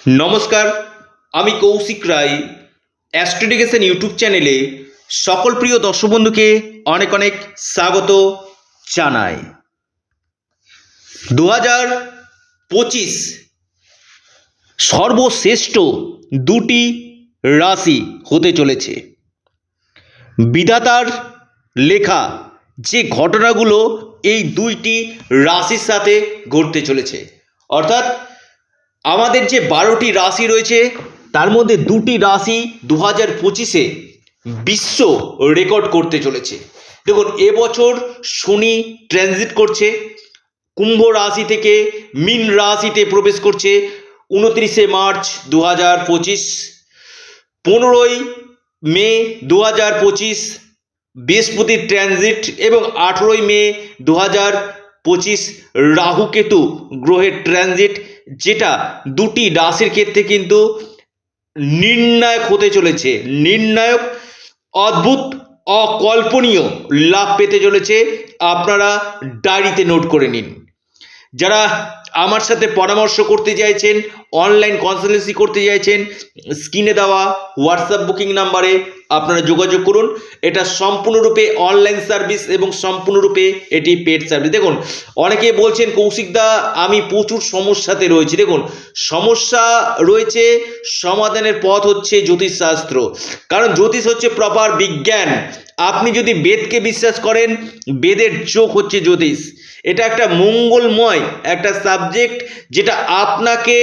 নমস্কার, আমি কৌশিক রায়। অ্যাস্ট্রোডিকেশন ইউটিউব চ্যানেলে সকল প্রিয় দর্শক বন্ধুকে অনেক অনেক স্বাগত জানাই। দু হাজার পঁচিশ সর্বশ্রেষ্ঠ দুটি রাশি হতে চলেছে। বিধাতার লেখা যে ঘটনাগুলো এই দুইটি রাশির সাথে ঘটতে চলেছে, অর্থাৎ আমাদের যে বারোটি রাশি রয়েছে, তার মধ্যে দুটি রাশি দু হাজার পঁচিশে বিশ্ব রেকর্ড করতে চলেছে। দেখুন, এবছর শনি ট্রানজিট করছে, কুম্ভ রাশি থেকে মিন রাশিতে প্রবেশ করছে, উনত্রিশে মার্চ দু হাজার পঁচিশ, পনেরোই মে দু হাজার পঁচিশ বৃহস্পতির ট্রানজিট এবং আঠেরোই মে দু হাজার পঁচিশ রাহুকেতু গ্রহের ট্রানজিট যেটা দুটি রাশির ক্ষেত্রে কিন্তু নির্ণায়ক হতে চলেছে। নির্ণায়ক, অদ্ভুত, অকল্পনীয় লাভ পেতে চলেছে। আপনারা ডায়েরিতে নোট করে নিন। যারা আমার সাথে পরামর্শ করতে চাইছেন অনলাইন কনসালটেন্সি করতে চাইছেন স্ক্রিনে দেওয়া হোয়াটসঅ্যাপ বুকিং নাম্বারে আপনারা যোগাযোগ করুন। এটা সম্পূর্ণরূপে অনলাইন সার্ভিস এবং সম্পূর্ণরূপে এটি পেড সার্ভিস দেখুন, অনেকে বলছেন কৌশিকদা আমি প্রচুর সমস্যাতে রয়েছি। দেখুন, সমস্যা রয়েছে, সমাধানের পথ হচ্ছে জ্যোতিষশাস্ত্র। কারণ জ্যোতিষ হচ্ছে প্রপার বিজ্ঞান। আপনি যদি বেদকে বিশ্বাস করেন, বেদের চোখ হচ্ছে জ্যোতিষ। এটা একটা মঙ্গলময় একটা সাবজেক্ট যেটা আপনাকে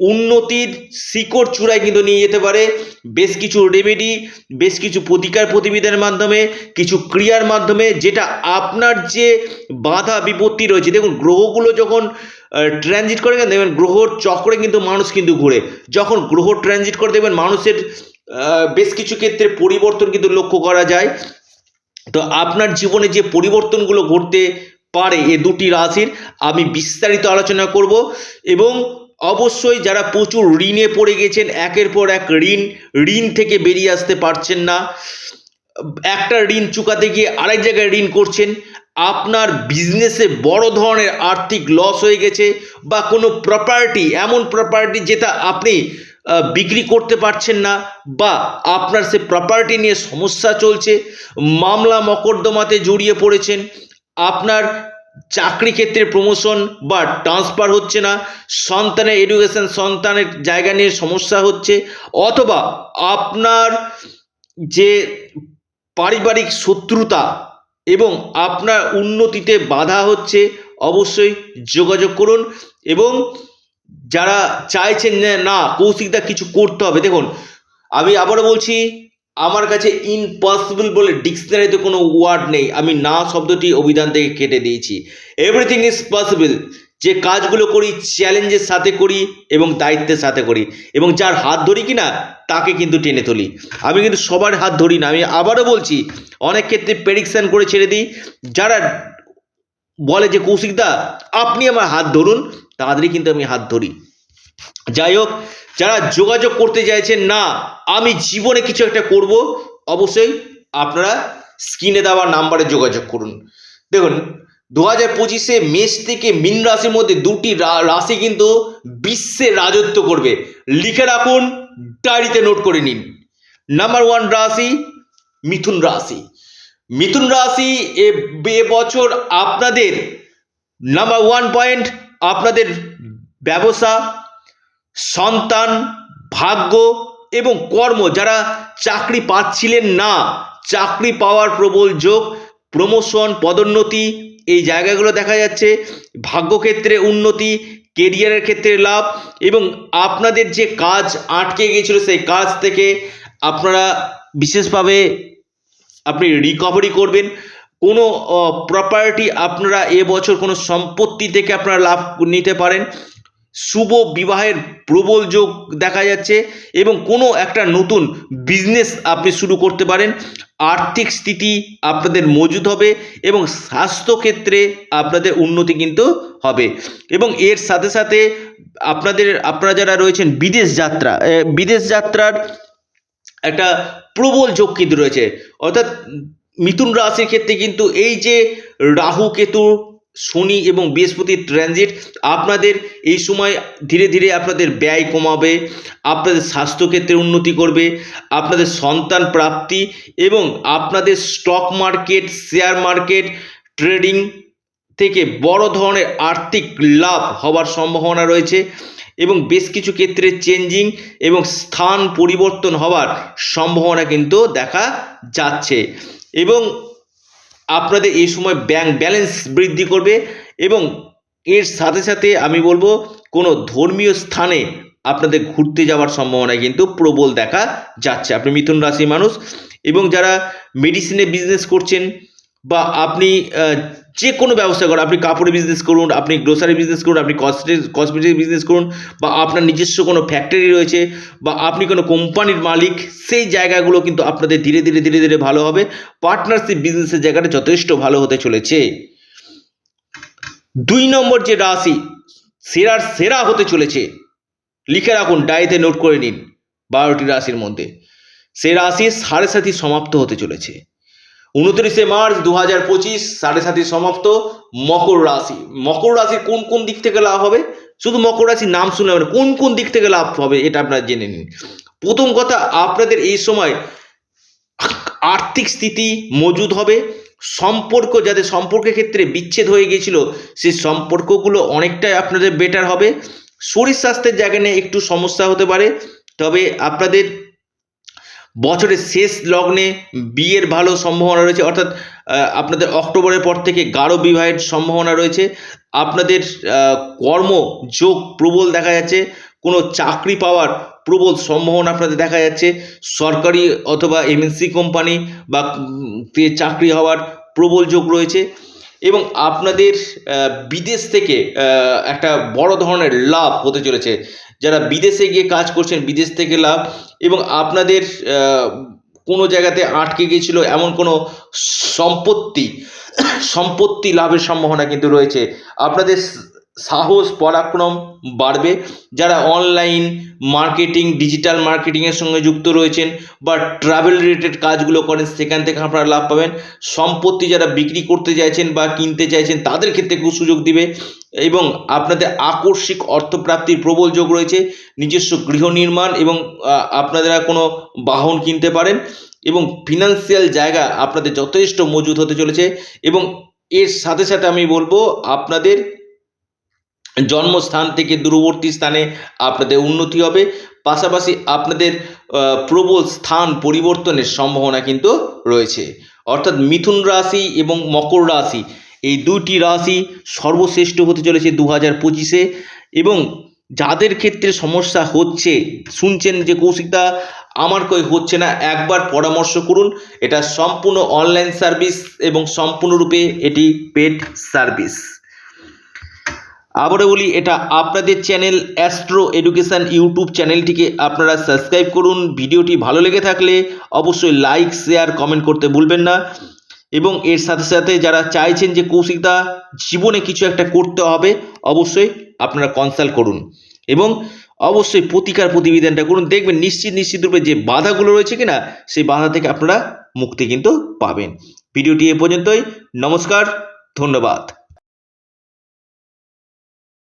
উন্নতির শিকড় চূড়ায় কিন্তু নিয়ে যেতে পারে। বেশ কিছু রেমেডি বেশ কিছু প্রতিকার প্রতিবিধানের মাধ্যমে, কিছু ক্রিয়ার মাধ্যমে, যেটা আপনার যে বাধা বিপত্তি রয়েছে। দেখুন, গ্রহগুলো যখন ট্রানজিট করে দেখবেন, গ্রহর চক্রে কিন্তু মানুষ কিন্তু ঘুরে। যখন গ্রহ ট্রানজিট করে, দেখবেন মানুষের বেশ কিছু ক্ষেত্রে পরিবর্তন কিন্তু লক্ষ্য করা যায়। তো আপনার জীবনে যে পরিবর্তনগুলো ঘটতে পারে এ দুটি রাশির, আমি বিস্তারিত আলোচনা করব এবং অবশ্যই যারা প্রচুর ঋণে পড়ে গেছেন, একের পর এক ঋণ ঋণ থেকে বেরিয়ে আসতে পারছেন না। একটা ঋণ চুকাতে গিয়ে আরেক জায়গায় ঋণ করছেন। আপনার বিজনেসে বড় ধরনের আর্থিক লস হয়ে গেছে বা কোনো প্রপার্টি এমন প্রপার্টি যেটা আপনি বিক্রি করতে পারছেন না বা আপনার সে প্রপার্টি নিয়ে সমস্যা চলছে মামলা মকদ্দমাতে জড়িয়ে পড়েছেন, আপনার চাকরি ক্ষেত্রে প্রমোশন বা ট্রান্সফার হচ্ছে না, সন্তানের এডুকেশন সন্তানের জায়গা নিয়ে সমস্যা হচ্ছে, অথবা আপনার যে পারিবারিক শত্রুতা এবং আপনার উন্নতিতে বাধা হচ্ছে, অবশ্যই যোগাযোগ করুন এবং যারা চাইছেন না, কৌশিকদা কিছু করতে হবে, দেখুন, আমি আবারও বলছি আমার কাছে ইম্পসিবল বলে ডিকশনারিতে কোনো ওয়ার্ড নেই। আমি না শব্দটি অভিধান থেকে কেটে দিয়েছি। এভরিথিং ইজ পসিবল যে কাজগুলো করি চ্যালেঞ্জের সাথে করি এবং দায়িত্বের সাথে করি। এবং যার হাত ধরি কি না তাকে কিন্তু টেনে তুলি। আমি কিন্তু সবার হাত ধরি না। আমি আবারও বলছি, অনেক ক্ষেত্রে প্রেডিকশান করে ছেড়ে দিই। যারা বলে যে, কৌশিকদা, আপনি আমার হাত ধরুন, তাদেরই কিন্তু আমি হাত ধরি। যাই হোক যারা যোগাযোগ করতে চাইছেন, না, আমি জীবনে কিছু একটা করব, অবশ্যই আপনারা স্ক্রিনে দেওয়া নাম্বারে যোগাযোগ করুন। দেখুন দু হাজার পঁচিশে মেষ থেকে মীন রাশির মধ্যে দুটি রাশি কিন্তু বিশ্বে রাজত্ব করবে। লিখে রাখুন ডায়েরিতে নোট করে নিন। নাম্বার ওয়ান রাশি, মিথুন রাশি। মিথুন রাশি এ বছর আপনাদের নাম্বার ওয়ান পয়েন্ট আপনাদের ব্যবসা সন্তান, ভাগ্য এবং কর্ম যারা চাকরি পাচ্ছিলেন না, চাকরি পাওয়ার প্রবল যোগ প্রমোশন পদোন্নতি, এই জায়গাগুলো দেখা যাচ্ছে, ভাগ্যক্ষেত্রে উন্নতি কেরিয়ারের ক্ষেত্রে লাভ এবং আপনাদের যে কাজ আটকে গিয়েছিল সেই কাজ থেকে আপনারা বিশেষভাবে আপনি রিকভারি করবেন। কোনো প্রপার্টি আপনারা এবছর কোনো সম্পত্তি থেকে আপনারা লাভ নিতে পারেন। শুভ বিবাহের প্রবল যোগ দেখা যাচ্ছে এবং কোনো একটা নতুন বিজনেস আপনি শুরু করতে পারেন। আর্থিক স্থিতি আপনাদের মজুদ হবে এবং স্বাস্থ্যক্ষেত্রে আপনাদের উন্নতি কিন্তু হবে। এবং এর সাথে সাথে আপনাদের, আপনারা যারা রয়েছেন বিদেশ যাত্রা বিদেশ যাত্রার একটা প্রবল যোগ কিন্তু রয়েছে। অর্থাৎ মিথুন রাশির ক্ষেত্রে কিন্তু এই যে রাহু, কেতু শনি এবং বৃহস্পতির ট্রানজিট আপনাদের এই সময় ধীরে ধীরে আপনাদের ব্যয় কমাবে, আপনাদের স্বাস্থ্যক্ষেত্রে উন্নতি করবে, আপনাদের সন্তান প্রাপ্তি এবং আপনাদের stock market share market trading থেকে বড় ধরনের আর্থিক লাভ হওয়ার সম্ভাবনা রয়েছে এবং বেশ কিছু ক্ষেত্রে চেঞ্জিং এবং স্থান পরিবর্তন হওয়ার সম্ভাবনা কিন্তু দেখা যাচ্ছে এবং আপনাদের এই সময় ব্যাংক ব্যালেন্স বৃদ্ধি করবে এবং এর সাথে সাথে আমি বলব, কোনো ধর্মীয় স্থানে আপনাদের ঘুরতে যাওয়ার সম্ভাবনা কিন্তু প্রবল দেখা যাচ্ছে। আপনি মিথুন রাশির মানুষ এবং যারা মেডিসিনে বিজনেস করছেন বা আপনি যে কোনো ব্যবসা করুন। আপনি কাপড়ের বিজনেস করুন, আপনি গ্রোসারি বিজনেস করুন, আপনি কসমেটিক বিজনেস করুন, বা আপনার নিজস্ব কোনো ফ্যাক্টরি রয়েছে, বা আপনি কোনো কোম্পানির মালিক, সেই জায়গাগুলো কিন্তু আপনাদের ধীরে ধীরে ধীরে ধীরে ভালো হবে। পার্টনারশিপ বিজনেসের জায়গাটা যথেষ্ট ভালো হতে চলেছে। দুই নম্বর যে রাশি, সেরার সেরা হতে চলেছে। লিখে রাখুন ডায়েতে নোট করে নিন, বারোটি রাশির মধ্যে। সে রাশি সাড়ে সাথী সমাপ্ত হতে চলেছে। উনত্রিশে মার্চ দু হাজার পঁচিশ সাড়ে সাথী সমাপ্ত মকর রাশি। মকর রাশির কোন কোন দিক থেকে লাভ হবে? শুধু মকর রাশির নাম শুনলে হবে না, কোন কোন দিক থেকে লাভ হবে এটা আপনারা জেনে নিন। প্রথম কথা আপনাদের এই সময় আর্থিক স্থিতি মজুদ হবে। সম্পর্ক যাদের সম্পর্কের ক্ষেত্রে বিচ্ছেদ হয়ে গিয়েছিল সেই সম্পর্কগুলো অনেকটাই আপনাদের বেটার হবে। শরীর স্বাস্থ্যের জায়গা নিয়ে একটু সমস্যা হতে পারে তবে আপনাদের বছরের শেষ লগ্নে বিয়ের ভালো সম্ভাবনা রয়েছে, অর্থাৎ আপনাদের অক্টোবরের পর থেকে গাঢ় বিবাহের সম্ভাবনা রয়েছে। আপনাদের কর্ম যোগ প্রবল দেখা যাচ্ছে, কোনো চাকরি পাওয়ার প্রবল সম্ভাবনা আপনাদের দেখা যাচ্ছে। সরকারি অথবা এমএনসি কোম্পানি বা চাকরি হওয়ার প্রবল যোগ রয়েছে এবং আপনাদের বিদেশ থেকে একটা বড় ধরনের লাভ হতে চলেছে। যারা বিদেশে গিয়ে কাজ করছেন, বিদেশ থেকে লাভ, এবং আপনাদের কোনো জায়গাতে আটকে গিয়েছিল এমন কোনো সম্পত্তি সম্পত্তি লাভের সম্ভাবনা কিন্তু রয়েছে। আপনাদের সাহস, পরাক্রম বাড়বে। যারা অনলাইন মার্কেটিং ডিজিটাল মার্কেটিংয়ের সঙ্গে যুক্ত রয়েছেন বা ট্রাভেল রিলেটেড কাজগুলো করেন, সেখান থেকে আপনারা লাভ পাবেন। সম্পত্তি যারা বিক্রি করতে চাইছেন বা কিনতে চাইছেন, তাদের ক্ষেত্রে খুব সুযোগ দিবে এবং আপনাদের আকস্মিক অর্থপ্রাপ্তির প্রবল যোগ রয়েছে। নিজস্ব গৃহ নির্মাণ এবং আপনারা কোনো বাহন কিনতে পারেন এবং ফিনান্সিয়াল জায়গা আপনাদের যথেষ্ট মজুত হতে চলেছে এবং এর সাথে সাথে আমি বলব, আপনাদের জন্মস্থান থেকে দূরবর্তী স্থানে আপনাদের উন্নতি হবে। পাশাপাশি আপনাদের প্রবল স্থান পরিবর্তনের সম্ভাবনা কিন্তু রয়েছে। অর্থাৎ মিথুন রাশি এবং মকর রাশি, এই দুইটি রাশি সর্বশ্রেষ্ঠ হতে চলেছে দু হাজার পঁচিশে এবং যাদের ক্ষেত্রে সমস্যা হচ্ছে, শুনছেন যে কৌশিকদা আমার কই হচ্ছে না, একবার পরামর্শ করুন। এটা সম্পূর্ণ অনলাইন সার্ভিস এবং সম্পূর্ণরূপে এটি পেড সার্ভিস আবারও বলি, এটা আপনাদের চ্যানেল অ্যাস্ট্রো এডুকেশান ইউটিউব চ্যানেলটিকে আপনারা সাবস্ক্রাইব করুন। ভিডিওটি ভালো লেগে থাকলে অবশ্যই লাইক, শেয়ার, কমেন্ট করতে ভুলবেন না। এবং এর সাথে সাথে যারা চাইছেন যে কৌশিকদা জীবনে কিছু একটা করতে হবে, অবশ্যই আপনারা কনসাল্ট করুন। এবং অবশ্যই প্রতিকার প্রতিবেদনটা করুন। দেখবেন নিশ্চিত নিশ্চিত রূপে যে বাধাগুলো রয়েছে কিনা, সেই বাধা থেকে আপনারা মুক্তি কিন্তু পাবেন। ভিডিওটি এ পর্যন্তই। নমস্কার, ধন্যবাদ।